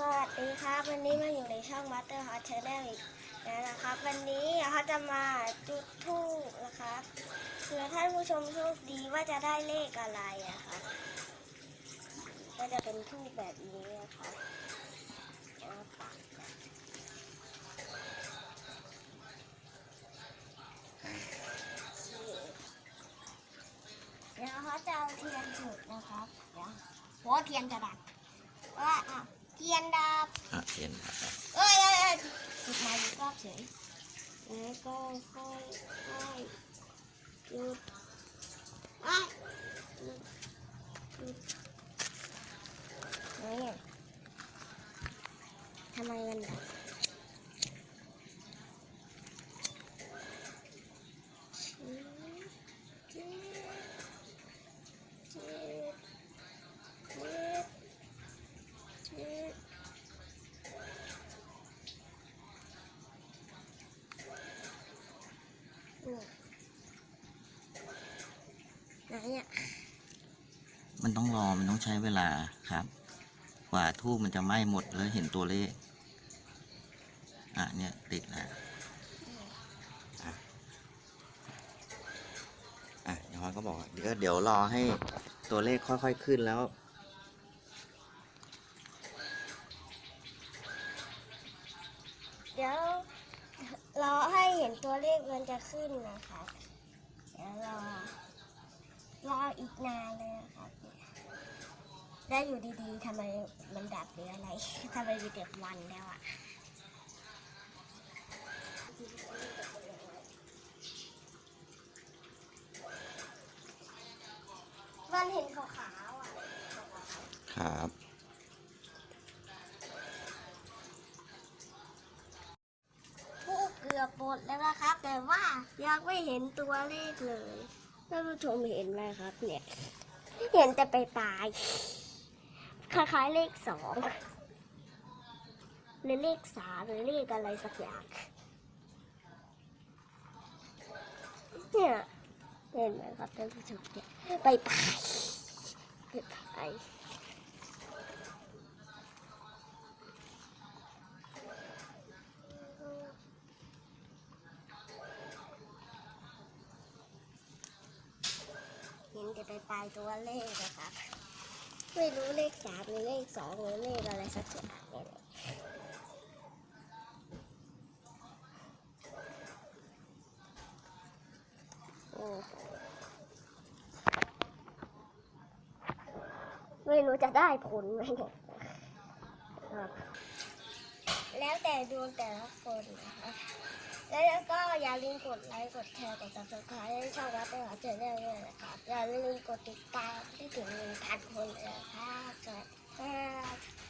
สวัสดีครับ วันนี้มาอยู่ในช่อง Master Hot Channel อีกแล้วนะครับ วันนี้เขาจะมาจุดธูปนะครับเผื่อท่านผู้ชมโชคดีว่าจะได้เลขอะไรอะครับก็จะเป็นธูปแบบนี้นะครับแล้วเดี๋ยวเขาจะเอาเทียนจุดนะครับเดี๋ยวหัวเทียนจะดับว่าอะ เทียนดับอะเห็นครับเอ้ยเอ้ยเอ้ยจุดมาอีกรอบเฉยแล้วก็ค่อยค่อยจุดอะจุดจุดไหนอะทำไมมันดับจุดจุดจุดจุด ไหนอะมันต้องรอ มันต้องใช้เวลาครับ กว่าทูบมันจะไหม้หมดแล้วเห็นตัวเลข อะเนี่ยติดแล้วอะอะเดี๋ยวเขาก็บอกว่าเดี๋ยวเดี๋ยวรอให้ตัวเลขค่อยๆขึ้นแล้วเดี๋ยวรอให้เห็นตัวเลขมันจะขึ้นนะคะ เดี๋ยวรอ รออีกนานเลยนะครับแล้วอยู่ดีๆทำไมมันดับหรืออะไรทำไมมีเด็กวันแล้วอะวันเห็นขาวๆอะครับทูบเกือบหมดแล้วนะครับ แต่ว่ายังไม่เห็นตัวเลขเลย ท่านผู้ชมเห็นไหมครับ เนี่ย เห็นแต่ไปปลายคล้ายๆเลขสองหรือเลขสามหรือเลขอะไรสักอย่างเนี่ยเห็นไหมครับท่านผู้ชมเนี่ยไปปลายไปปลาย เห็นไปปลายตัวเลขนะครับ ไม่รู้เลขสามหรือเลขสองหรือเลขอะไรสักอย่างเนี่ยโอ้ไม่รู้จะได้ผลไหมเนี่ยแล้วแต่ดวงแต่ละคนนะคะแล้วก็อย่าลืมกดไลค์ กดแชร์ กด subscribe ให้ช่องวัดตัวหาเจอได้ด้วยนะครับ อย่าลืมกดติดตามที่ถึงหนึ่งพันคนเลยครับสวัสดีครับ